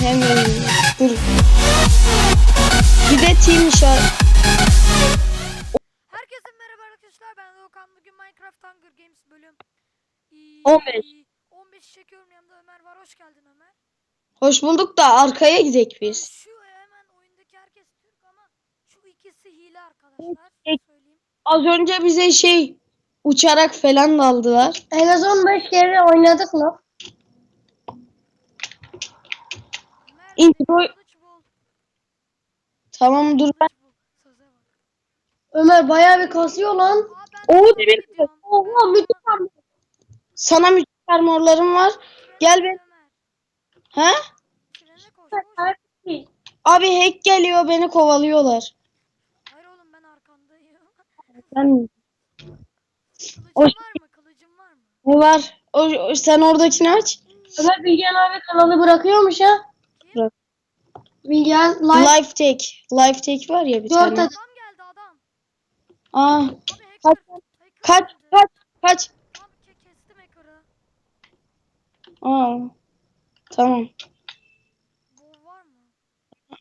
Hemen dur. Bir de team işaret. Herkese merhaba arkadaşlar ben Doğukan bugün Minecraft Hunger Games bölüm i- 15. 15 çekiyorum yanımda Ömer var hoş geldin Ömer. Hoş bulduk da arkaya gidek Ee, biz. Şu hemen oyundaki herkes Türk ama şu ikisi hile arkadaşlar söyleyeyim. Az önce bize şey uçarak falan daldılar. En az 15 kere oynadık lan. Ömer İntro... bir kılıç bul. Tamam dur ben. Ömer bayağı bir kasıyor lan. Oo demir. Oha müthiş armor. Sana müthiş armorlarım var. Gel ben. Ömer. He? Abi hack geliyor beni kovalıyorlar. Hayır oğlum ben arkandayım. Ben Kılıcın O- var mı? Kılıcın var mı? ne var? O, o- sen oradakini aç. Ömer Bilgehan abi kanalı bırakıyormuş ha. Kim? Bilgehan live. Life take. Life take var ya bir Dört tane. adam. Adam geldi adam. Aa, Abi Kaç, kaç kaç kaç. Abi ke- kestim. Aa, tamam. Bu var mı?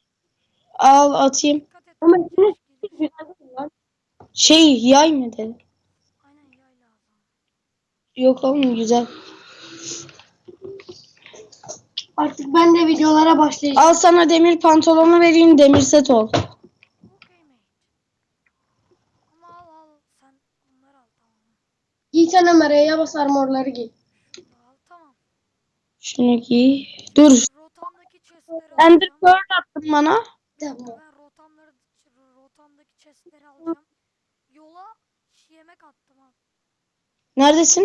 Al atayım. Senin gelir. Şey yay mı dedi? Yok oğlum güzel. Artık ben de videolara başlayacağım. Al sana demir pantolonu vereyim demir set ol. Okay mate. Ama al al sen bunları al tamam. Giy sen Ömer E'ye bas armorları giy. Şunu al tamam. Şunu giy. Dur. Ender. Pearl attın bana. Tamam. Ben rotamları rotamdaki chestleri alacağım. Yola yemek attım al. Neredesin?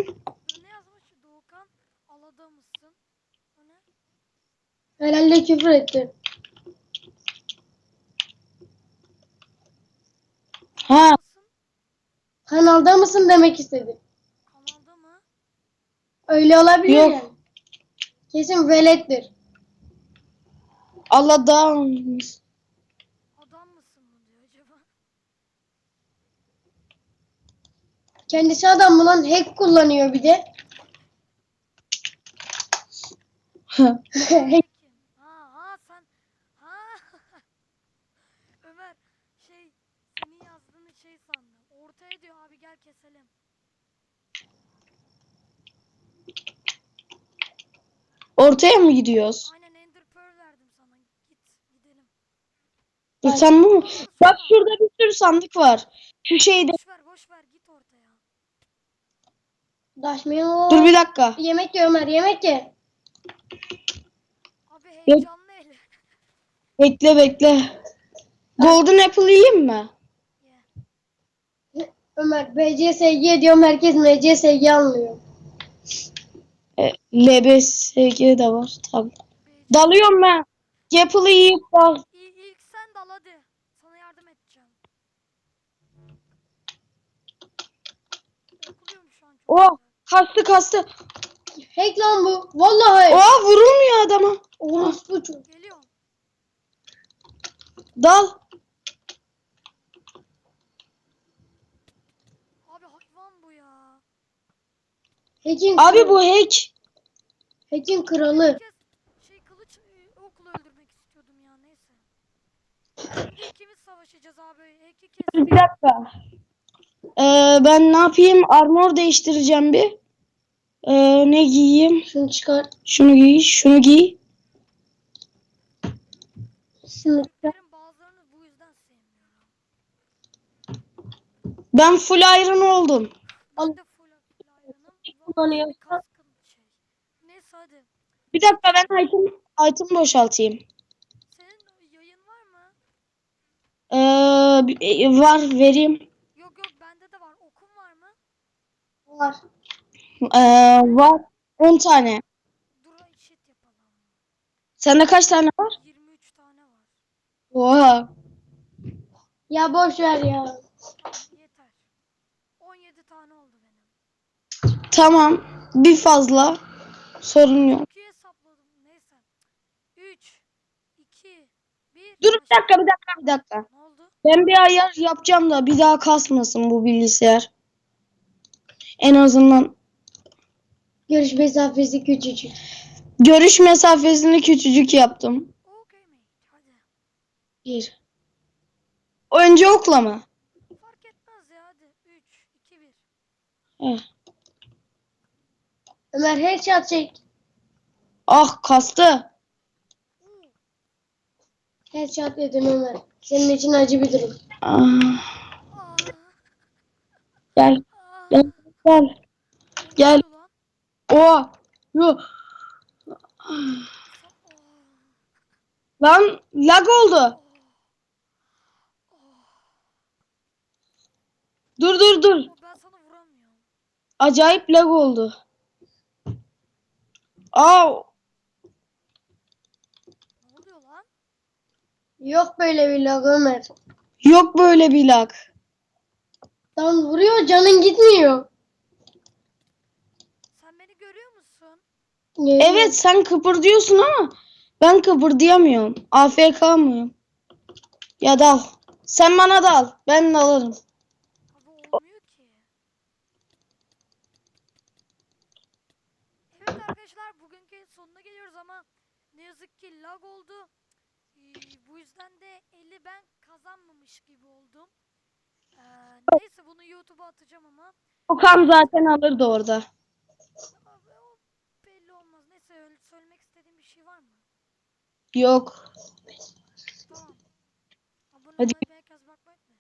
Ne yazmış? Doğukan alada mısın? O ne? Küfür etti. Ha, Mısın? Kanalda mısın demek istedi. Kanalda mı? Öyle olabilir Yok. yani. Kesin velettir. Allah'tan. Adam mısın mı diyor acaba? Kendisi adam mı lan? Hack kullanıyor bir de. Hack. Kim? Ha ha sen ha Ömer şey senin yazdığını şey sandım. Ortaya diyor abi gel keselim. Ortaya mı gidiyoruz? Aynen Ender Pearl verdim sana. Git gidelim. Sen bu mu? Bak şurada bir sürü sandık var. Şu şeyde. Boş ver boş ver git. Daşmıyor. Dur bir dakika. Yemek ye Ömer yemek ye. Abi heyecanlı el. Bekle bekle. Golden Apple yiyeyim mi? Ye. Ömer BCSG diyorum herkes MCSG anlıyor. E, LBSG de var tabi. Dalıyorum ben. Apple'ı yiyip dal. İlk sen dal hadi. Sana yardım edeceğim. Yapılıyorum şu an çok Oh. Kastı kastı. Hack lan bu. Vallahi. Oha vurulmuyor adama. Orospu çok. Geliyorum. Dal. Abi hayvan bu ya. Hack'in Abi kralı. bu hack. Hack'in kralı. Herkes şey kılıç e, okla öldürmek istiyordum ya neyse. İkimiz savaşacağız abi. Eki kes. Bir dakika. Ee, ben ne yapayım? Armor değiştireceğim bir. Ee, ne giyeyim? Şunu çıkar. Şunu giy, şunu giy. Şunu çıkar. Türklerin bazılarını bu yüzden sevmiyorum. Ben full iron oldum. Ben de full kaskın şey. Neyse hadi. Bir dakika ben item, item boşaltayım. Senin yayın var mı? Ee, e, var vereyim. Yok yok bende de var. Okun var mı? Var. Ee, var 10 tane. Dur yapalım. Sende kaç tane var? 23 tane var. Oha. Ya boş ver ya. Yeter. 17 tane oldu benim. Tamam. Bir fazla. Sorun yok. Çok iyi hesapladım. Neyse. 3 2 1 Dur bir dakika bir dakika bir dakika. Ne oldu? Ben bir ayar yapacağım da bir daha kasmasın bu bilgisayar. En azından Görüş mesafesi küçücük. Görüş mesafesini küçücük yaptım. Bir. Önce okla mı? Fark etmez ya hadi. 3, 2, 1. Eh. Ömer headshot çek. Ah kastı. Uuu. Headshot dedim Ömer. Senin için acı bir durum. Ah, Aa. gel gel gel. Gel. Ne oluyor lan? O. Yo. Lan lag oldu. Dur dur dur. Aa. Ben sana vuramıyorum. Acayip lag oldu. Aa, Ne oluyor lan? Yok böyle bir lag Ömer. yok böyle bir lag. Lan vuruyor canın gitmiyor. Sen beni görüyor musun? Evet sen kıpırdıyorsun ama ben kıpırdayamıyorum. AFK mıyım? Ya dal. Sen bana dal. Ben de alırım. Abi olmuyor ki. Evet arkadaşlar bugünkü sonuna geliyoruz ama ne yazık ki lag oldu. Ee, bu yüzden de 50 ben kazanmamış gibi oldum. Ee, neyse bunu YouTube'a atacağım ama Okan zaten alırdı orada. abi, o belli olmaz. Neyse öyle söylemek istediğim bir şey var mı? Yok. Hadi